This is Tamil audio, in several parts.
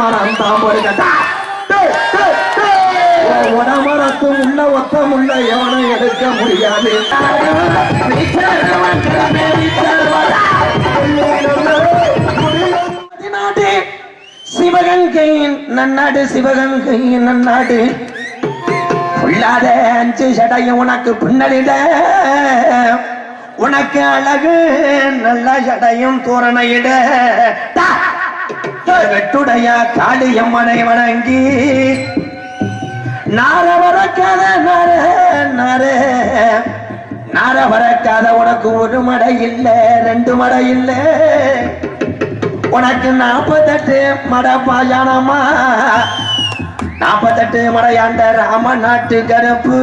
மரம் தான் பொறுக்கட்டா உடமரத்து முன்ன ஒத்த முள்ள எவனை எடுக்க முடியாது. சிவகங்கையின் நன்னாடு சிவகங்கையின் நன்னாடு. உள்ளாத அஞ்சு சடையும் உனக்கு பின்னலிட. உனக்கு அழகு நல்ல சடையும் தோரணையிட. வெட்டுடைய காளியம்மனை வணங்கி நாரவரக்காத நார நார. நார வரக்காத உனக்கு ஒரு மடை இல்ல ரெண்டு மடை இல்ல. உனக்கு நாற்பத்தெட்டு மட பாயானமா நாற்பத்தெட்டு மடையாண்ட ராம நாட்டு கருப்பு.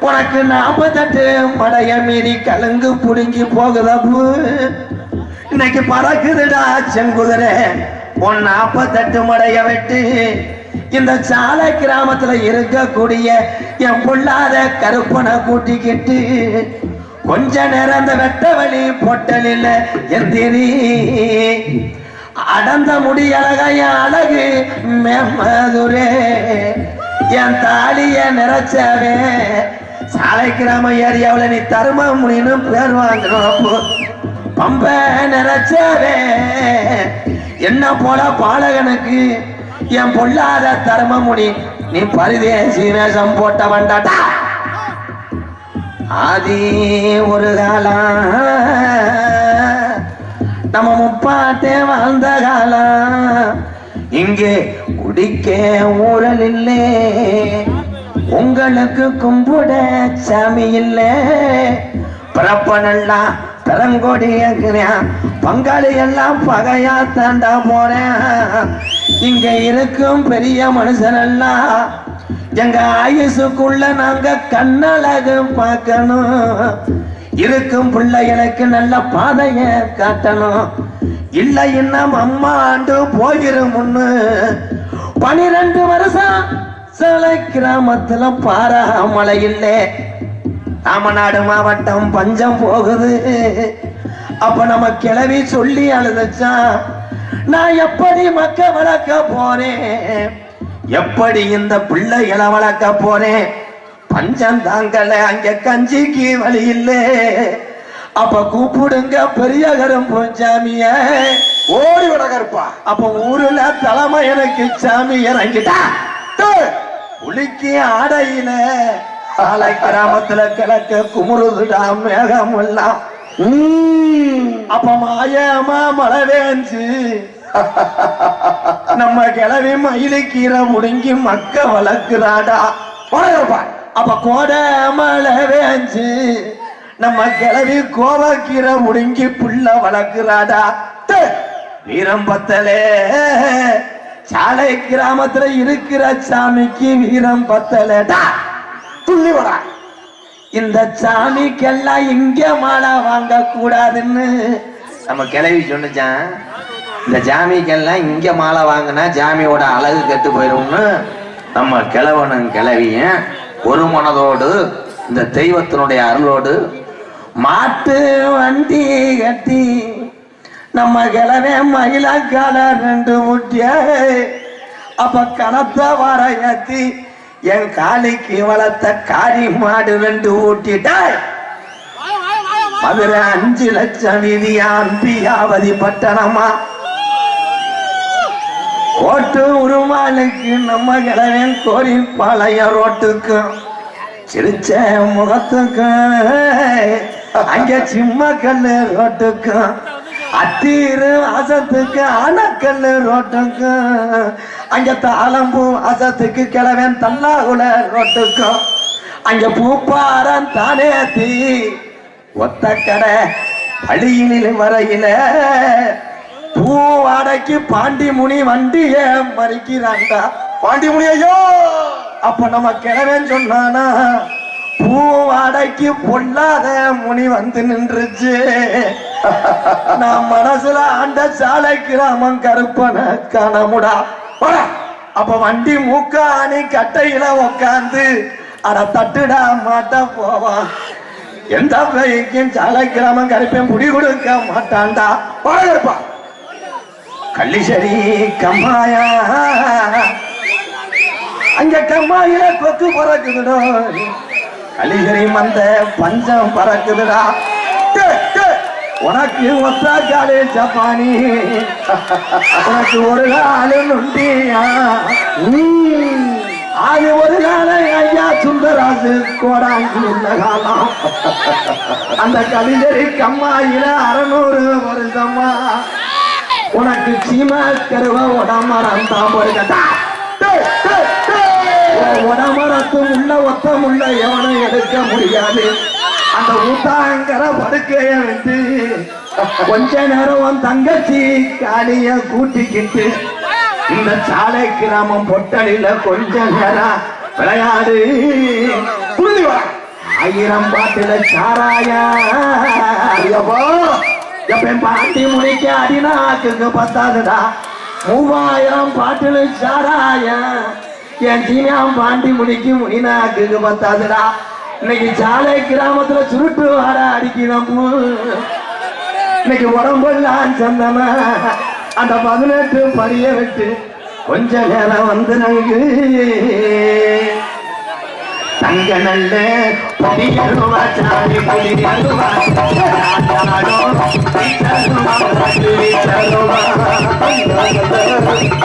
உனக்கு நாற்பத்தெட்டு மடைய மீறி கலங்கு புடுங்கி போகுதப்பு இன்னைக்கு பறக்குதுடா செங்குதிரை. உன் நாற்பத்தெட்டு மடைய வெட்டு. இந்த சாலை கிராமத்துல இருக்கக்கூடிய என் பொல்லாத கருப்பனை கூட்டிக்கிட்டு கொஞ்ச நேரம் அந்த வெட்ட வழி பொட்டலில் எந்திரி. அடந்த முடி அழகைய அழகு மேமதுரே என் தாலிய நிறைச்சாவே. சாலை கிராம ஏரியாவுல நீ தரும முடின்னு பேர் வாங்கணும் பம்ப நிறைச்சவே என்ன போல பாலகனுக்கு? என் பொல்லாத தர்ம முடி நீ பரிதேசி வேஷம் போட்ட வண்டாட்டா ஆதி ஒரு காலம் நம்ம முப்பாட்டே வாழ்ந்த காலம் இங்கே குடிக்க ஊழல் இல்லை. உங்களுக்கு கும்பிட சாமி இல்லை. பிறப்பனெல்லாம் பெரங்கோடி பங்காளி எல்லாம் பகையா தாண்டா போறேன் இங்க இருக்கும் பெரிய மனுஷனெல்லாம் எங்க ஆயுசுக்குள்ள நாங்க கண்ணழகு பார்க்கணும். இருக்கும் பிள்ளைகளுக்கு நல்ல பாதைய காட்டணும். இல்லை இன்னும் அம்மா ஆண்டு போயிரும் பனிரெண்டு வருஷம் சிலை கிராமத்துல பாராமலை இல்லை ராமநாடு மாவட்டம் பஞ்சம் போகுது. அப்ப நம்ம கிளவி சொல்லி அழுதுச்சான் நான் எப்படி மக்க வளர்க்க போறேன்? எப்படி இந்த பிள்ளைகளை வளர்க்க போறேன்? பஞ்சம் தாங்கல அங்க கஞ்சிக்கு வழி இல்லை. அப்ப கூப்பிடுங்க பெரிய கரும்பு சாமிய ஓடி விட கருப்பா. அப்ப ஊருல தலைமை எனக்கு சாமி இறங்கிட்டா. புலிக்கு ஆடையில. சாலை கிராமத்துல கிழக்க குமுறுதுடா மேகம் எல்லாம் உம். அப்ப மாயமா மழை வேஞ்சு நம்ம கிளவி மயிலு கீரை முடுங்கி மக்க வளர்க்கிறாடா. போட அப்ப கோடை மழை வேஞ்சு நம்ம கிளவி கோவக்கீரை முடுங்கி புள்ள வளர்க்கிறாடா. வீரம் பத்தலே. சாலை கிராமத்துல இருக்கிற சாமிக்கு வீரம் பத்தலடா துள்ளி வரா. இந்த சாமிக்கெல்லாம் இங்க மாலை வாங்க கூடாதுன்னு நம்ம கிளவி சொன்னுச்சான் இந்த ஜாமிக்கெல்லாம் இங்க மாலை வாங்கினா ஜாமியோட அழகு கெட்டு போயிடும்னு நம்ம கிழவனும் கிளவியும் ஒரு மனதோடு இந்த தெய்வத்தினுடைய அருளோடு மாட்டு வண்டி கட்டி நம்ம கிழவே மயிலாக்கால ரெண்டு முட்டிய அப்ப கணத்த வர ஏத்தி என் காளிக்கு வளர்த்த காரி மாடு ரெண்டு ஊட்டிட்டாய் மதுரை அஞ்சு லட்சம் வீதியா அம்பியாவதி பட்டணமா? ஓட்டு உருமாலுக்கு நம்ம கிழவன் கோரி பாளையம் ரோட்டுக்கும் சிரிச்ச முகத்துக்கும் அங்க சிம்ம கல்லு ரோட்டுக்கும் அத்தீரு அசத்துக்கு அணக்கல்லு ரோட்டுக்கும் அங்கே தாளம்பூ அசத்துக்கு கிழவன் தல்லாகுல ரோட்டுக்கும் அங்கே பூப்பாரன் தானே தீ. ஒத்த கடை பழியினில் வரையில. பூ வாடகைக்கு பாண்டி முனி வண்டிய மறிக்கிறாண்டா. பாண்டி முனி ஐயோ! அப்ப நம்ம கிழவன் சொன்னானா? பூ வாடகைக்கு பொல்லாத முனி வந்து நின்றுச்சு. நான் மனசுல ஆண்ட சாலை கிராமம் கருப்பன காணமுடா அப்ப வண்டி மூக்காணி கட்டையில உக்காந்து அட தட்டுடா மாட்ட போவான் எந்த பைக்கும் சாலை கிராமம் கருப்பேன் முடி கொடுக்க மாட்டான்டா. போட கள்ளிசரி கம்மாயா. அங்க கம்மாயில கொத்து பறக்குதுடா. கள்ளிசரி மந்த பஞ்சம் பறக்குதுடா. உனக்கு ஒத்தா காலே ஜப்பானி. உனக்கு ஒரு நாள் நுண்டியா. நீ அது ஒரு காலம் ஐயா சுந்தராசு கோடாங்கி உள்ள காலம். அந்த கவிஞரி கம்மாயில அறநூறு வருஷமா. உனக்கு சீமா கருவ உடமரம் ஒரு பொறுக்கட்டா உடமரத்து உள்ள ஒத்த முள்ள எவனும் எடுக்க முடியாது. அந்த ஊத்தாங்கிற படுக்கைய வந்து கொஞ்ச நேரம் தங்கச்சி காலிய கூட்டிக்கிட்டு இந்த சாலை கிராமம் பொட்டலில கொஞ்ச நேரம் விளையாடு. புரிஞ்சு ஆயிரம் பாட்டில சாராயா. ஐயப்பா எப்ப பாட்டி முடிக்க அடிநாக்குக்கு பத்தாதுடா. மூவாயிரம் பாட்டில சாராயா. என் சீனியாம் பாண்டி முடிக்கு முனிநாக்குக்கு பத்தாதுடா இன்னைக்கு சாலை கிராமத்துல சுருட்டு வாட அடிக்கணும் இன்னைக்கு உடம்பெல்லாம் சந்தனா அந்த பதினெட்டு பரிய விட்டு கொஞ்ச நேரம் வந்து நங்கு தங்க நல்ல படியருவா சாமி புலியருவா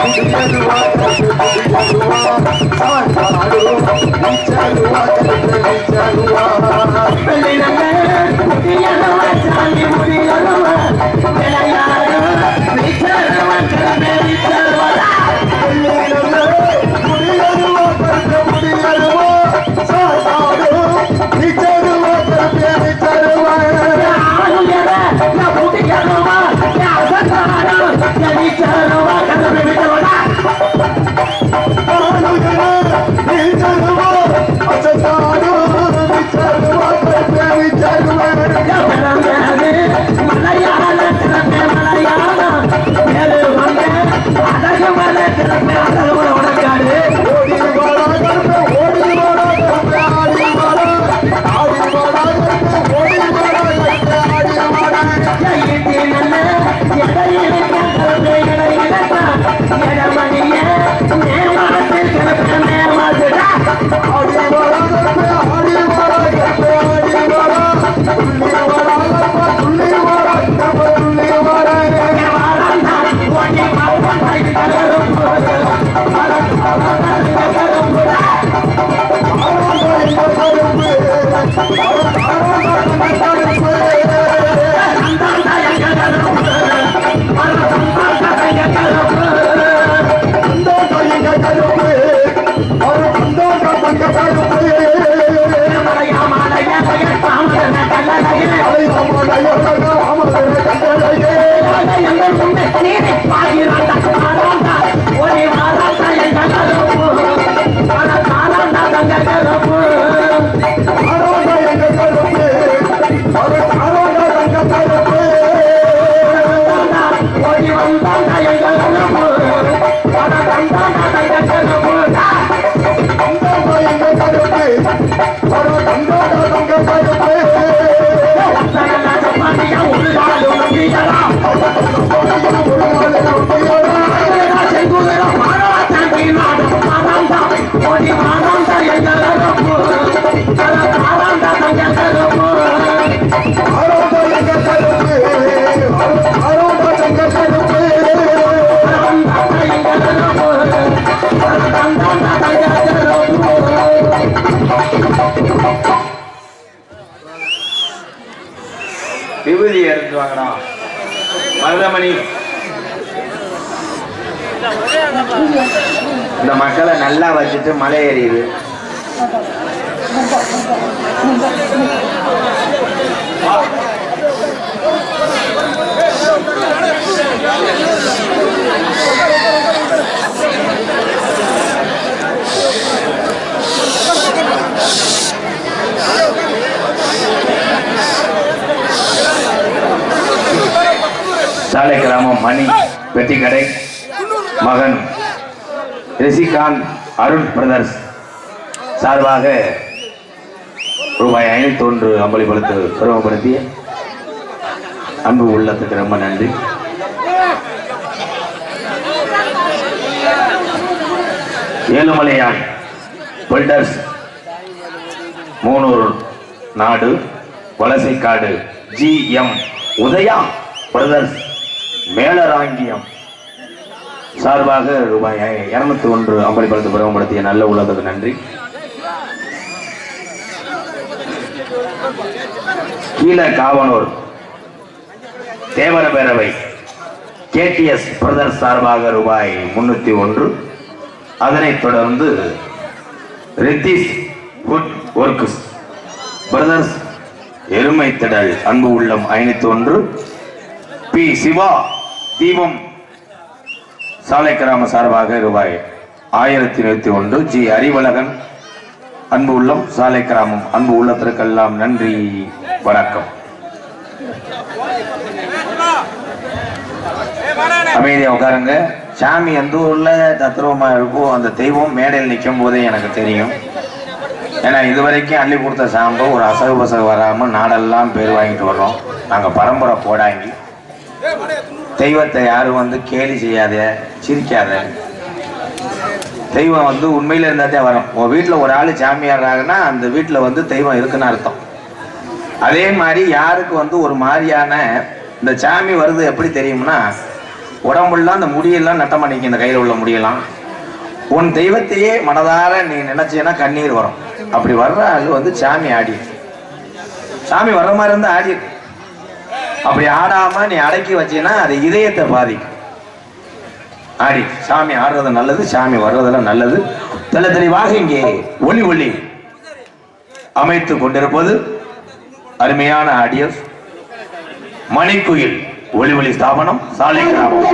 నిచ్చలువా నిచ్చలువా விபூதி எடுத்து வாங்கடா. மருதமணி இந்த மக்களை நல்லா வச்சுட்டு மலை ஏறியுது சாலை கிராமம் மணி வெட்டிக்கடை மகன் ரிஷிகாந்த் அருண் பிரதர்ஸ் சார்பாக ரூபாய் ஐநூத்தி ஒன்று அம்பளிப்படுத்த உருவப்படுத்திய அன்பு உள்ளத்துக்கு ரொம்ப நன்றி. ஏழுமலையான் பில்டர்ஸ் மூனூர் நாடு Valasaikadu G M Udaya brothers Melarangiyam. சார்பாக ரூபாய் இருநூத்தி ஒன்று அம்பளிப்படத்து பிரபலப்படுத்திய நல்ல உள்ளதுக்கு நன்றி. கீழ காவனூர். தேவர பேரவை கேடிஎஸ் பிரதர்ஸ் சார்பாக ரூபாய் முன்னூத்தி ஒன்று. அதனைத் தொடர்ந்து ரித்திஸ் ஃபுட் ஒர்க்ஸ் பிரதர்ஸ் எருமை திடல் அன்பு உள்ளம் ஐநூத்தி ஒன்று. பி சிவா தீபம் சாலை கிராம சார்பாக ரூபாய் ஆயிரத்தி இருபத்தி ஒன்று ஜி அறிவழகன். அன்பு உள்ளம் சாலை கிராமம் அன்பு உள்ளத்திற்கெல்லாம் நன்றி வணக்கம். அமைதியா உட்காருங்க. சாமி எந்த ஊர்ல தத்ரூபமா இருக்கோ அந்த தெய்வம் மேடையில் நிற்கும் போதே எனக்கு தெரியும். ஏன்னா இதுவரைக்கும் அள்ளி கொடுத்த சாம்பு ஒரு அசகு பசகு வராம நாடெல்லாம் பேர் வாங்கிட்டு வர்றோம். நாங்க பரம்பரை போடாங்கி தெய்வத்தை யாரும் வந்து கேலி செய்யாத சிரிக்காத. தெய்வம் வந்து உண்மையில இருந்தாதே வரும். உன் வீட்டில் ஒரு ஆள் சாமியாடுறாங்கன்னா அந்த வீட்டில் வந்து தெய்வம் இருக்குன்னு அர்த்தம். அதே மாதிரி யாருக்கு வந்து ஒரு மாதிரியான இந்த சாமி வருது எப்படி தெரியும்னா உடம்புலாம் அந்த முடியெல்லாம் நட்டம் பண்ணிக்க இந்த கையில் உள்ள முடியெல்லாம். உன் தெய்வத்தையே மனதார நீ நினைச்சீன்னா கண்ணீர் வரும். அப்படி வர்ற ஆள் வந்து சாமி ஆடி சாமி வர்ற மாதிரி இருந்தால் ஆடி அப்படி ஆடாம நீ அடக்கி வச்சீன்னா அது இதயத்தை பாதிக்கும். ஆடி சாமி ஆடுறது நல்லது சாமி வர்றதெல்லாம் நல்லது. தெல தெளிவாக இங்கே ஒளி ஒளி அமைத்து கொண்டிருப்பது அருமையான ஆடியஸ் மணிக்குயில் ஒளி ஒளி ஸ்தாபனம் சாலை கிராமம்.